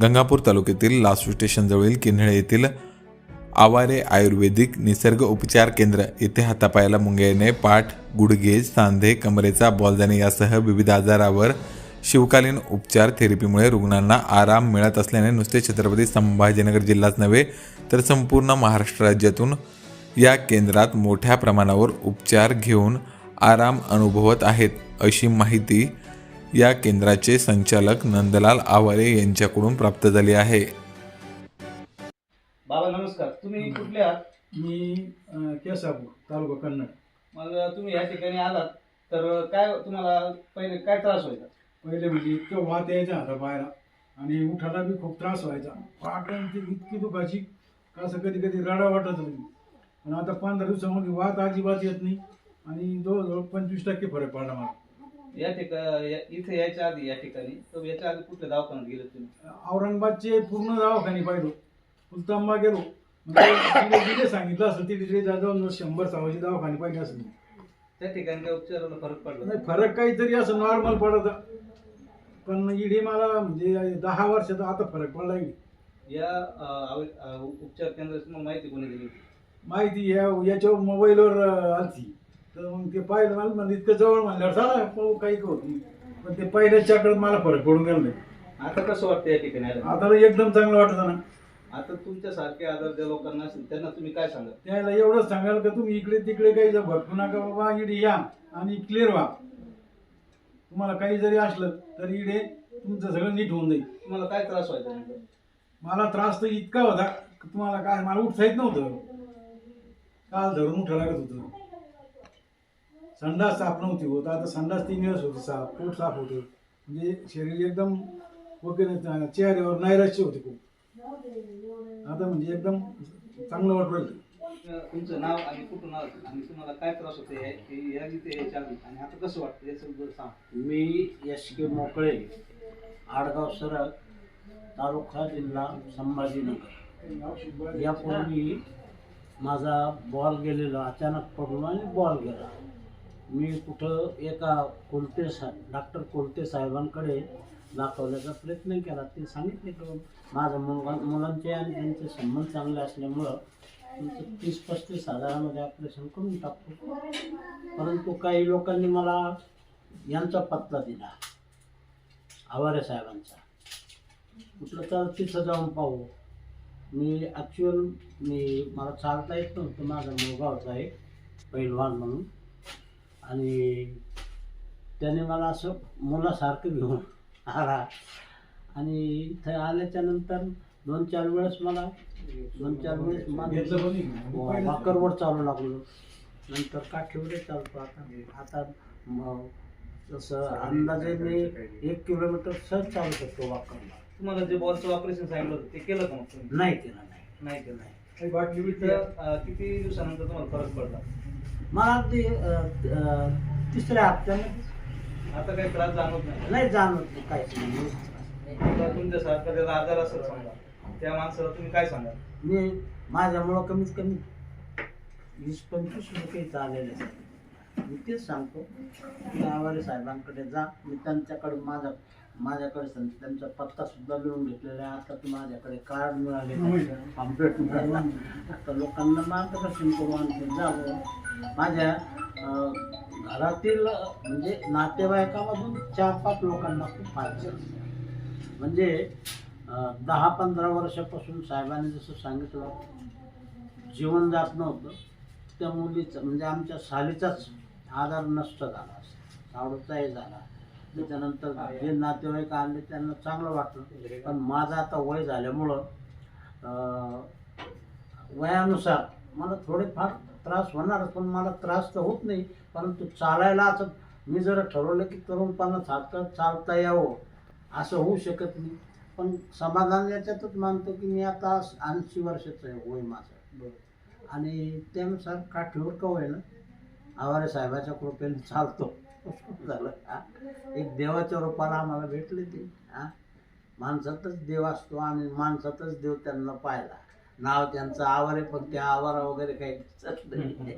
गंगापूर तालुक्यातील लासू स्टेशनजवळील किन्हळे येथील आवारे आयुर्वेदिक निसर्ग उपचार केंद्र येथे हातापायाला मुंग्याने पाठ गुडघे सांधे कमरेचा बॉलदाणे यासह विविध आजारावर शिवकालीन उपचार थेरपीमुळे रुग्णांना आराम मिळत असल्याने नुसते छत्रपती संभाजीनगर जिल्हाच नव्हे तर संपूर्ण महाराष्ट्र राज्यातून या केंद्रात मोठ्या प्रमाणावर उपचार घेऊन आराम अनुभवत आहेत अशी माहिती या केंद्राचे संचालक नंदलाल आवारे यांच्याकडून प्राप्त झाली आहे. बाबा नमस्कार. तुम्ही कुठले आहात? मी अं, केसापूर तालुका कन्नड. मग तुम्ही या ठिकाणी आलात तर काय तुम्हाला पहिले काय त्रास व्हायचा? पहिले म्हणजे इतकं वात यायचा हाता पायाला आणि उठायला बी खूप त्रास व्हायचा. पाठ आणि ती इतकी दुखायची का असं कधी कधी रडा वाटत होती. पण आता पंधरा दिवसामध्ये वात अजिबात येत नाही आणि जवळजवळ पंचवीस टक्के फरक पडला मला. या ठिकाणी इथे यायच्या आधी या ठिकाणी. तर याच्या आधी कुठल्या दवाखान्यात गेले तुम्ही? औरंगाबादचे पूर्ण दवाखाने पाहिलो. उलतांबा गेलो. मग ते तिथे जिथे सांगितलं असं तिथे तिथे जाऊन शंभर सव्वाशे दवाखाने पाहिजे असं त्या ठिकाणी काय उपचाराला फरक पडला? नाही फरक काहीतरी असं नॉर्मल पडत. पण इडे मला म्हणजे दहा वर्षात आता फरक पडला इडे. या अं, आव- अं, उपचार केंद्राची तुम्हाला माहिती कोणी दिली माहिती या याच्यावर मोबाईलवर अं, आलती. तर मग ते पाहिलं मला म्हणजे इतकं जवळ म्हणल्यावर चला पाहू काही होत नाही पण ते पहिल्या चक्रात मला फरक पडून गेला नाही. आता कसं वाटतं या ठिकाणी आता एकदम चांगलं वाटतं ना. आता तुमच्यासारखे आजार ज्या लोकांना असेल त्यांना तुम्ही काय सांगा त्याला एवढंच सांगाल का तुम्ही इकडे तिकडे काही जर भटकू नका बाबा इकडे या आणि क्लिअर व्हा. तुम्हाला काही जरी असलं तर इकडे तुमचं सगळं नीट होऊन जाईल. तुम्हाला काय त्रास व्हायचा नेमका? मला त्रास तर इतका होता की तुम्हाला काय मला उठता येत नव्हतं. काल धरून उठा लागत होतं. संडास साफ नव्हती होत. आता संडास तीन दिवस होती साफ पोट साफ होतं. म्हणजे शरीर एकदम ओके नाही, चेहऱ्यावर नैराश्य होते खूप. आता म्हणजे एकदम चांगलं वाटू राहिलं. तुमचं नाव आणि कुठून आलं आणि तुम्हाला काय त्रास होते हे- या इथे यायच्या आधी आणि आता कसं वाटतं याचं सांग. मी एस के मोकळे आडगाव सरळ तालुका जिल्हा संभाजीनगर. यापूर्वी माझा बॉल गेलेला अचानक पडून आणि बॉल गेला. मी कुठं एका कोलते सा डॉक्टर कोलते साहेबांकडे दाखवण्याचा प्रयत्न केला ते सांगितले की माझा मुलगा मुलांचे आणि त्यांचे संबंध चांगले असल्यामुळं तुमचं तीस पस्तीस हजारामध्ये ऑपरेशन करून टाकतो. परंतु काही लोकांनी मला यांचा पत्ता दिला आवारे साहेबांचा. म्हटलं तर तिथं जाऊन पाहू. मी ॲक्च्युअल मी मला चालता येत नव्हतं. माझा मुलगा होता एक पैलवान म्हणून. आणि त्याने मला असं मुलासारखं घेऊन आला. आणि इथं आल्याच्यानंतर दोन चार वेळेस मला दोन चार वेळेस नाही. वाकरवर चालू लागलो. नंतर काठीवरही चालतो आता आता म- तसं अंदाजे मी एक किलोमीटर सहज चालू शकतो वाकरला. तुम्हाला जे बॉलचं ऑपरेशन सांगितलं होतं ते केलं का मग तुम्ही? नाही केलं नाही. नाही केलं. बाटली बिटली अं, किती दिवसानंतर तुम्हाला फरक पडला? मला ते तिसऱ्या हप्त्याने आता काही त्रास जाणवत नाही. नाही जाणवत नाही काहीच नाही. आता तुमच्यासारखा त्याचा आजार असेल समजा त्या माणसाला तुम्ही काय सांगाल? मी माझ्यामुळं कमीत कमी वीस पंचवीस आलेले आहेत. मी तेच सांगतो. आवारे साहेबांकडे जा. मी त्यांच्याकडे माझा माझ्याकडे सं- त्यांचा पत्ता सुद्धा लिहून घेतलेला आहे. आता तू माझ्याकडे कार्ड मिळाले पॉम्पलेट मिळाला. आता लोकांना मार्गदर्शन करू आणखी जावं. माझ्या घरातील म्हणजे नातेवाईकामधून चार पाच लोकांना खूप फायदा. म्हणजे दहा पंधरा वर्षापासून साहेबांनी जसं सांगितलं जीवन जात नव्हतं. त्या मुलीचं म्हणजे आमच्या सालीचाच आधार नष्ट झाला सावडचाही झाला त्याच्यानंतर जे नातेवाईक आले त्यांना चांगलं वाटलं. पण माझं आता वय झाल्यामुळं वयानुसार मला थोडेफार त्रास होणार पण मला त्रास तर होत नाही. परंतु चालायला असं मी जर ठरवलं की तरुणपणात हातात चालता यावं असं होऊ शकत नाही. पण समाधान याच्यातच मानतो की मी आता ऐंशी वर्षाचं आहे वय माझं आणि त्यानुसार काठीवर का होईना आवारे साहेबाच्या कृपेने चालतो. झालं हा. एक देवाच्या रूपाला आम्हाला भेटले ते हा? माणसातच देव असतो आणि माणसातच देव त्यांना पाहिला नाव त्यांचं आवारे पण त्या आवारा वगैरे काही दिसत नाही.